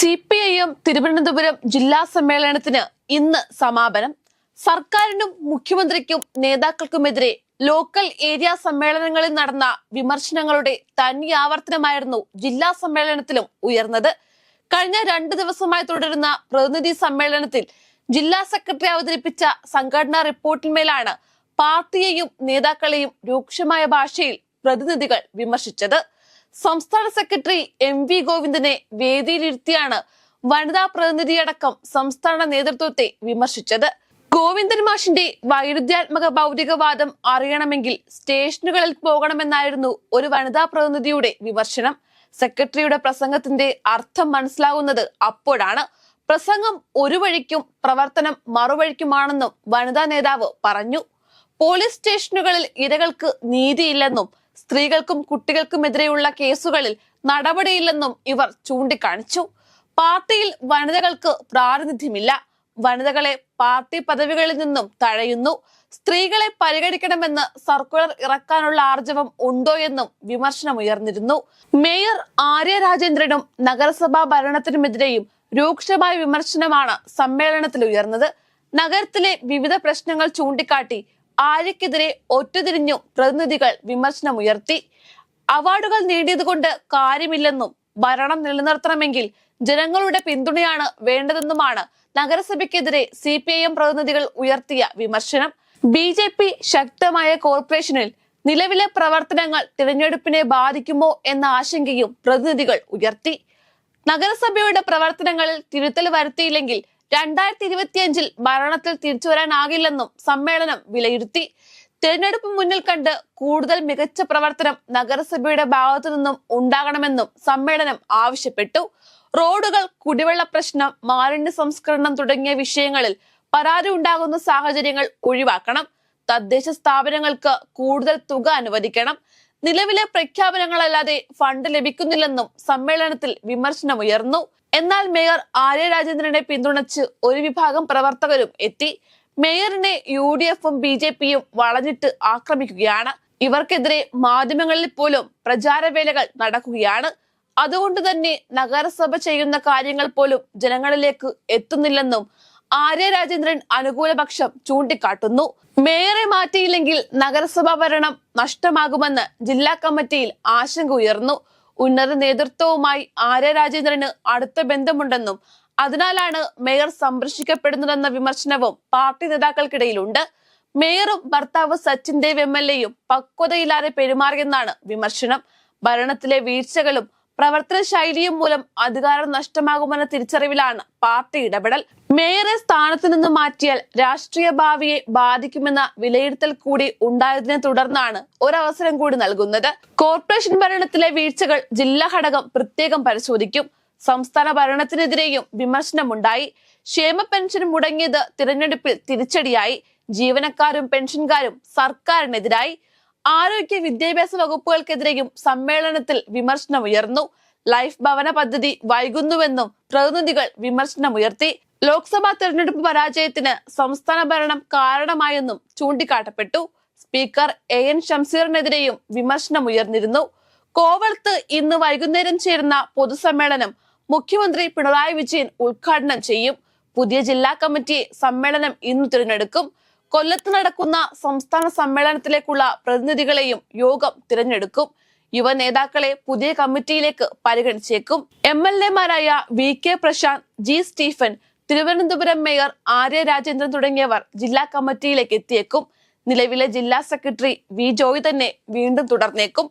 C P I M Thiruvananthapuram ജില്ലാ സമ്മേളനത്തിന് ഇന്ന് സമാപനം. സർക്കാരിനും മുഖ്യമന്ത്രിക്കും നേതാക്കൾക്കുമെതിരെ ലോക്കൽ ഏരിയ സമ്മേളനങ്ങളിൽ നടന്ന വിമർശനങ്ങളുടെ തനി ആവർത്തനമായിരുന്നു ജില്ലാ സമ്മേളനത്തിലും ഉയർന്നത്. കഴിഞ്ഞ രണ്ടു ദിവസമായി തുടരുന്ന പ്രതിനിധി സമ്മേളനത്തിൽ ജില്ലാ സെക്രട്ടറി അവതരിപ്പിച്ച സംഘടനാ റിപ്പോർട്ടിന്മേലാണ് പാർട്ടിയെയും നേതാക്കളെയും രൂക്ഷമായ ഭാഷയിൽ പ്രതിനിധികൾ വിമർശിച്ചത്. സംസ്ഥാന സെക്രട്ടറി എം വി ഗോവിന്ദനെ വേദിയിലിരുത്തിയാണ് വനിതാ പ്രതിനിധിയടക്കം സംസ്ഥാന നേതൃത്വത്തെ വിമർശിച്ചത്. ഗോവിന്ദൻ മാഷിന്റെ വൈരുദ്ധ്യാത്മക ഭൗതികവാദം അറിയണമെങ്കിൽ സ്റ്റേഷനുകളിൽ പോകണമെന്നായിരുന്നു ഒരു വനിതാ പ്രതിനിധിയുടെ വിമർശനം. സെക്രട്ടറിയുടെ പ്രസംഗത്തിന്റെ അർത്ഥം മനസ്സിലാകുന്നത് അപ്പോഴാണ്. പ്രസംഗം ഒരു വഴിക്കും പ്രവർത്തനം മറുവഴിക്കുമാണെന്നും വനിതാ നേതാവ് പറഞ്ഞു. പോലീസ് സ്റ്റേഷനുകളിൽ ഇരകൾക്ക് നീതിയില്ലെന്നും സ്ത്രീകൾക്കും കുട്ടികൾക്കുമെതിരെയുള്ള കേസുകളിൽ നടപടിയില്ലെന്നും ഇവർ ചൂണ്ടിക്കാണിച്ചു. പാർട്ടിയിൽ വനിതകൾക്ക് പ്രാതിനിധ്യമില്ല. വനിതകളെ പാർട്ടി പദവികളിൽ നിന്നും തഴയുന്നു. സ്ത്രീകളെ പരിഗണിക്കണമെന്ന് സർക്കുലർ ഇറക്കാനുള്ള ആർജവം ഉണ്ടോ എന്നും വിമർശനമുയർന്നിരുന്നു. മേയർ ആര്യ രാജേന്ദ്രനും നഗരസഭാ ഭരണത്തിനുമെതിരെയും രൂക്ഷമായ വിമർശനമാണ് സമ്മേളനത്തിൽ ഉയർന്നത് നഗരത്തിലെ വിവിധ പ്രശ്നങ്ങൾ ചൂണ്ടിക്കാട്ടി ആര്യക്കെതിരെ ഒറ്റതിരിഞ്ഞു പ്രതിനിധികൾ വിമർശനമുയർത്തി അവാർഡുകൾ നേടിയതുകൊണ്ട് കാര്യമില്ലെന്നും ഭരണം നിലനിർത്തണമെങ്കിൽ ജനങ്ങളുടെ പിന്തുണയാണ് വേണ്ടതെന്നുമാണ് നഗരസഭയ്ക്കെതിരെ സി പി ഐ എം പ്രതിനിധികൾ ഉയർത്തിയ വിമർശനം. ബി ജെ പി ശക്തമായ കോർപ്പറേഷനിൽ നിലവിലെ പ്രവർത്തനങ്ങൾ തിരഞ്ഞെടുപ്പിനെ ബാധിക്കുമോ എന്ന ആശങ്കയും പ്രതിനിധികൾ ഉയർത്തി. നഗരസഭയുടെ പ്രവർത്തനങ്ങളിൽ തിരുത്തൽ വരുത്തിയില്ലെങ്കിൽ രണ്ടായിരത്തി ഇരുപത്തിയഞ്ചിൽ ഭരണത്തിൽ തിരിച്ചുവരാനാകില്ലെന്നും സമ്മേളനം വിലയിരുത്തി. തെരഞ്ഞെടുപ്പ് മുന്നിൽ കണ്ട് കൂടുതൽ മികച്ച പ്രവർത്തനം നഗരസഭയുടെ ഭാഗത്തു നിന്നും ഉണ്ടാകണമെന്നും സമ്മേളനം ആവശ്യപ്പെട്ടു. റോഡുകൾ കുടിവെള്ള പ്രശ്നം മാലിന്യ സംസ്കരണം തുടങ്ങിയ വിഷയങ്ങളിൽ പരാതി ഉണ്ടാകുന്ന സാഹചര്യങ്ങൾ ഒഴിവാക്കണം. തദ്ദേശ സ്ഥാപനങ്ങൾക്ക് കൂടുതൽ തുക അനുവദിക്കണം. നിലവിലെ പ്രഖ്യാപനങ്ങളല്ലാതെ ഫണ്ട് ലഭിക്കുന്നില്ലെന്നും സമ്മേളനത്തിൽ വിമർശനമുയർന്നു. എന്നാൽ മേയർ ആര്യ രാജേന്ദ്രനെ പിന്തുണച്ച് ഒരു വിഭാഗം പ്രവർത്തകരും എത്തി. മേയറിനെ യു ഡി എഫും ബി ജെ പിയും വളഞ്ഞിട്ട് ആക്രമിക്കുകയാണ്. ഇവർക്കെതിരെ മാധ്യമങ്ങളിൽ പോലും പ്രചാരവേലകൾ നടക്കുകയാണ്. അതുകൊണ്ട് തന്നെ നഗരസഭ ചെയ്യുന്ന കാര്യങ്ങൾ പോലും ജനങ്ങളിലേക്ക് എത്തുന്നില്ലെന്നും ആര്യ രാജേന്ദ്രൻ അനുകൂലപക്ഷം ചൂണ്ടിക്കാട്ടുന്നു. മേയറെ മാറ്റിയില്ലെങ്കിൽ നഗരസഭ ഭരണം നഷ്ടമാകുമെന്ന് ജില്ലാ കമ്മിറ്റിയിൽ ആശങ്ക ഉയർന്നു. ഉന്നത നേതൃത്വവുമായി ആര്യ രാജേന്ദ്രന് അടുത്ത ബന്ധമുണ്ടെന്നും അതിനാലാണ് മേയർ സംരക്ഷിക്കപ്പെടുന്നതെന്ന വിമർശനവും പാർട്ടി നേതാക്കൾക്കിടയിലുണ്ട്. മേയറും ഭർത്താവ് സച്ചിൻ ദേവ് എം എൽ എയും പക്വതയില്ലാതെ പെരുമാറിയെന്നാണ് വിമർശനം. ഭരണത്തിലെ വീഴ്ചകളും പ്രവർത്തന ശൈലിയും മൂലം അധികാരം നഷ്ടമാകുമെന്ന തിരിച്ചറിവിലാണ് പാർട്ടി ഇടപെടൽ. മേയറെ സ്ഥാനത്ത് നിന്ന് മാറ്റിയാൽ രാഷ്ട്രീയ ഭാവിയെ ബാധിക്കുമെന്ന വിലയിരുത്തൽ കൂടി ഉണ്ടായതിനെ തുടർന്നാണ് ഒരവസരം കൂടി നൽകുന്നത്. കോർപ്പറേഷൻ ഭരണത്തിലെ വീഴ്ചകൾ ജില്ലാ ഘടകം പ്രത്യേകം പരിശോധിക്കും. സംസ്ഥാന ഭരണത്തിനെതിരെയും വിമർശനമുണ്ടായി. ക്ഷേമ പെൻഷൻ മുടങ്ങിയത് തിരഞ്ഞെടുപ്പിൽ തിരിച്ചടിയായി. ജീവനക്കാരും പെൻഷൻകാരും സർക്കാരിനെതിരായി. ആരോഗ്യ വിദ്യാഭ്യാസ വകുപ്പുകൾക്കെതിരെയും സമ്മേളനത്തിൽ വിമർശനം ഉയർന്നു. ലൈഫ് ഭവന പദ്ധതി വൈകുന്നുവെന്നും പ്രതിനിധികൾ വിമർശനമുയർത്തി ലോക്സഭാ തെരഞ്ഞെടുപ്പ് പരാജയത്തിന് സംസ്ഥാന ഭരണം കാരണമായെന്നും ചൂണ്ടിക്കാട്ടപ്പെട്ടു. സ്പീക്കർ എ എൻ ഷംസീറിനെതിരെയും വിമർശനമുയർന്നിരുന്നു കോവളത്ത് ഇന്ന് വൈകുന്നേരം ചേരുന്ന പൊതുസമ്മേളനം മുഖ്യമന്ത്രി പിണറായി വിജയൻ ഉദ്ഘാടനം ചെയ്യും. പുതിയ ജില്ലാ കമ്മിറ്റി സമ്മേളനം ഇന്ന് തിരഞ്ഞെടുക്കും. കൊല്ലത്ത് നടക്കുന്ന സംസ്ഥാന സമ്മേളനത്തിലേക്കുള്ള പ്രതിനിധികളെയും യോഗം തിരഞ്ഞെടുക്കും. യുവ നേതാക്കളെ പുതിയ കമ്മിറ്റിയിലേക്ക് പരിഗണിച്ചേക്കും. M L എമാരായ V K Prashanth G Stephen Thiruvananthapuram mayor Arya Rajendran തുടങ്ങിയവർ ജില്ലാ കമ്മിറ്റിയിലേക്ക് എത്തിയേക്കും. നിലവിലെ ജില്ലാ സെക്രട്ടറി വി ജോയ് തന്നെ വീണ്ടും തുടർന്നേക്കും.